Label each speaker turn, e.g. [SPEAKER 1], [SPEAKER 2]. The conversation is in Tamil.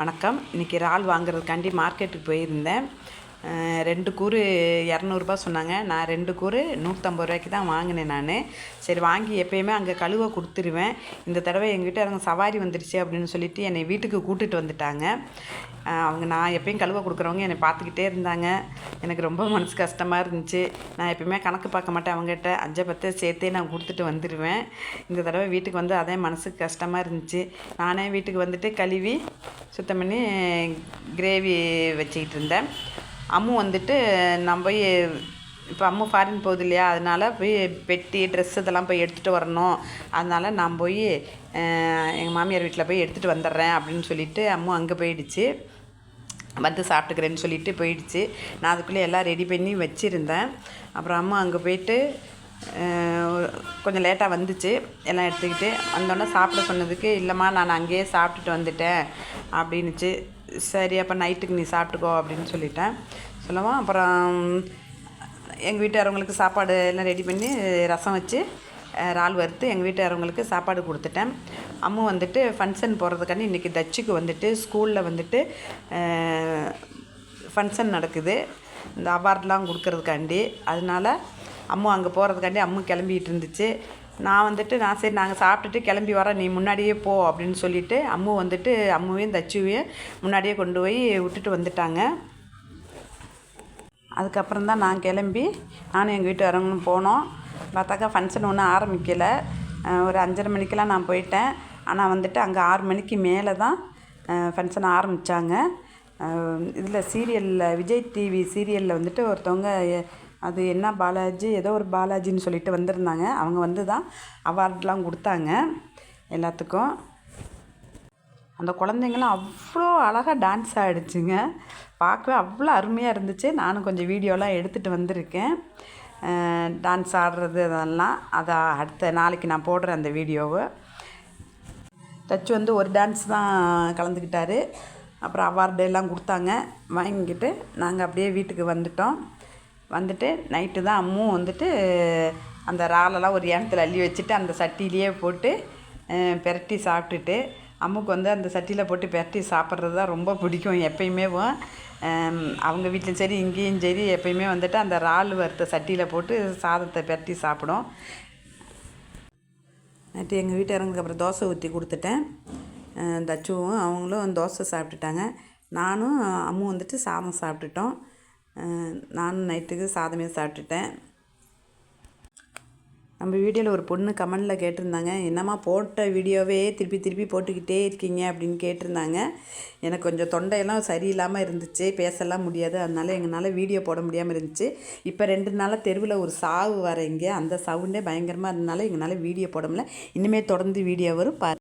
[SPEAKER 1] வணக்கம். இன்றைக்கி இறால் வாங்குறதுக்காண்டி மார்க்கெட்டுக்கு போயிருந்தேன். ரெண்டு கூறு இரநூறுபா சொன்னாங்க. நான் ரெண்டு கூறு நூற்றம்பது ரூபாய்க்கு தான் வாங்கினேன் நான். சரி வாங்கி எப்பயுமே அங்கே கழுவ கொடுத்துருவேன். இந்த தடவை எங்கள் அவங்க சவாரி வந்துடுச்சு அப்படின்னு சொல்லிட்டு என்னை வீட்டுக்கு கூட்டிகிட்டு வந்துட்டாங்க. அவங்க நான் எப்பயும் கழுவ கொடுக்குறவங்க என்னை பார்த்துக்கிட்டே இருந்தாங்க. எனக்கு ரொம்ப மனசு கஷ்டமாக இருந்துச்சு. நான் எப்பயுமே கணக்கு பார்க்க மாட்டேன் அவங்ககிட்ட. அஞ்சை பத்தை சேர்த்தே நான் கொடுத்துட்டு வந்துடுவேன் இந்த தடவை வீட்டுக்கு வந்து அதே மனசுக்கு கஷ்டமாக இருந்துச்சு. நானே வீட்டுக்கு வந்துட்டு கழுவி சுத்தம் பண்ணி கிரேவி வச்சுக்கிட்டு இருந்தேன் அம்மு வந்துட்டு நான் போய் இப்போ அம்மு ஃபாரின் போகுது இல்லையா அதனால் போய் பெட்டி ட்ரெஸ் இதெல்லாம் போய் எடுத்துகிட்டு வரணும். அதனால நான் போய் எங்கள் மாமியார் வீட்டில் போய் எடுத்துகிட்டு வந்துடுறேன் அப்படின்னு சொல்லிவிட்டு அம்மு அங்கே போயிடுச்சு. வந்து சாப்பிட்டுக்கிறேன்னு சொல்லிட்டு போயிடுச்சு. நான் அதுக்குள்ளே எல்லாம் ரெடி பண்ணி வச்சுருந்தேன். அப்புறம் அம்மா அங்கே போயிட்டு கொஞ்சம் லேட்டாக வந்துச்சு. எல்லாம் எடுத்துக்கிட்டு வந்தோடனே சாப்பிட சொன்னதுக்கு இல்லைம்மா நான் அங்கேயே சாப்பிட்டுட்டு வந்துட்டேன். அப்படின்னுச்சு. சரி அப்போ நைட்டுக்கு நீ சாப்பிட்டுக்கோ அப்படின்னு சொல்லிட்டேன். சொல்லவும் அப்புறம் எங்கள் வீட்டுக்காரவங்களுக்கு சாப்பாடு எல்லாம் ரெடி பண்ணி ரசம் வச்சு இறால் வறுத்து எங்கள் வீட்டுக்காரவங்களுக்கு சாப்பாடு கொடுத்துட்டேன். அம்மு வந்துட்டு ஃபங்க்ஷன் போகிறதுக்காண்டி இன்றைக்கி தச்சுக்கு வந்துட்டு ஸ்கூலில் வந்துட்டு ஃபங்க்ஷன் நடக்குது. இந்த அவார்ட்லாம் கொடுக்கறதுக்காண்டி. அதனால அம்மு அங்கே போகிறதுக்காண்டி அம்மு கிளம்பிட்டு இருந்துச்சு. நான் வந்துட்டு நான் சரி நாங்கள் சாப்பிட்டுட்டு கிளம்பி வரோம் நீ முன்னாடியே போ அப்படின்னு சொல்லிட்டு அம்மு வந்துட்டு அம்முவையும் தச்சுவையும் முன்னாடியே கொண்டு போய் விட்டுட்டு வந்துட்டாங்க. அதுக்கப்புறம் தான் நான் கிளம்பி நானும் எங்கள் வீட்டுக்காரங்களும் போனோம். பார்த்தாக்கா ஃபங்க்ஷன் ஒன்றும் ஆரம்பிக்கலை. ஒரு அஞ்சரை மணிக்கெலாம் நான் போயிட்டேன். ஆனால் வந்துட்டு அங்கே ஆறு மணிக்கு மேலே தான் ஃபங்க்ஷன் ஆரம்பித்தாங்க இதில் சீரியலில் விஜய் டிவி சீரியலில் வந்துட்டு ஒருத்தவங்க அது என்ன பாலாஜி ஏதோ ஒரு பாலாஜின்னு சொல்லிட்டு வந்திருந்தாங்க. அவங்க வந்து தான் அவார்ட்லாம் கொடுத்தாங்க எல்லாத்துக்கும். அந்த குழந்தைங்களாம் அவ்வளோ அழகாக டான்ஸ் ஆகிடுச்சிங்க பார்க்கவே அவ்வளோ அருமையாக இருந்துச்சு. நானும் கொஞ்சம் வீடியோலாம் எடுத்துகிட்டு வந்திருக்கேன். டான்ஸ் ஆடுறது அதெல்லாம். அதை அடுத்த நாளைக்கு நான் போடுறேன் அந்த வீடியோவை. தச்சு வந்து ஒரு டான்ஸ் தான் கலந்துக்கிட்டாரு. அப்புறம் அவார்டு எல்லாம் கொடுத்தாங்க. வாங்கிக்கிட்டு நாங்கள் அப்படியே வீட்டுக்கு வந்துட்டோம். வந்துட்டு நைட்டு தான் அம்மும் வந்துட்டு அந்த இறாலெல்லாம் ஒரு ஏனத்தில் அள்ளி வச்சுட்டு அந்த சட்டியிலேயே போட்டு பெரட்டி சாப்பிட்டுட்டு அம்முக்கு வந்து அந்த சட்டியில் போட்டு பெரட்டி சாப்பிட்றது தான் ரொம்ப பிடிக்கும் எப்பயுமே. அவங்க வீட்லேயும் சரி இங்கேயும் சரி எப்பயுமே வந்துட்டு அந்த இறால் வறுத்த சட்டியில் போட்டு சாதத்தை பெரட்டி சாப்பிடும். நேற்று எங்கள் வீட்டுக்காரங்களுக்கு அப்புறம் தோசை ஊற்றி கொடுத்துட்டேன். தச்சுவும் அவங்களும் தோசை சாப்பிட்டுட்டாங்க. நானும் அம்மு வந்துட்டு சாதம் சாப்பிட்டுட்டோம். நானும் நைட்டுக்கு சாதமே சாப்பிட்டுட்டேன். நம்ம வீடியோவில் ஒரு பொண்ணு கமெண்டில் கேட்டிருந்தாங்க என்னம்மா போட்ட வீடியோவே திருப்பி திருப்பி போட்டுக்கிட்டே இருக்கீங்க? அப்படின்னு கேட்டிருந்தாங்க. எனக்கு கொஞ்சம் தொண்டையெல்லாம் சரியில்லாமல் இருந்துச்சு பேசலாம் முடியாது. அதனால் எங்களால் வீடியோ போட முடியாமல் இருந்துச்சு. இப்போ ரெண்டு நாளாக தெருவில் ஒரு சாவு வர இங்கே. அந்த சவுண்டே பயங்கரமாக இருந்தனால எங்களால் வீடியோ போட முடியல. இனிமேல் தொடர்ந்து வீடியோ வரும் பாரு.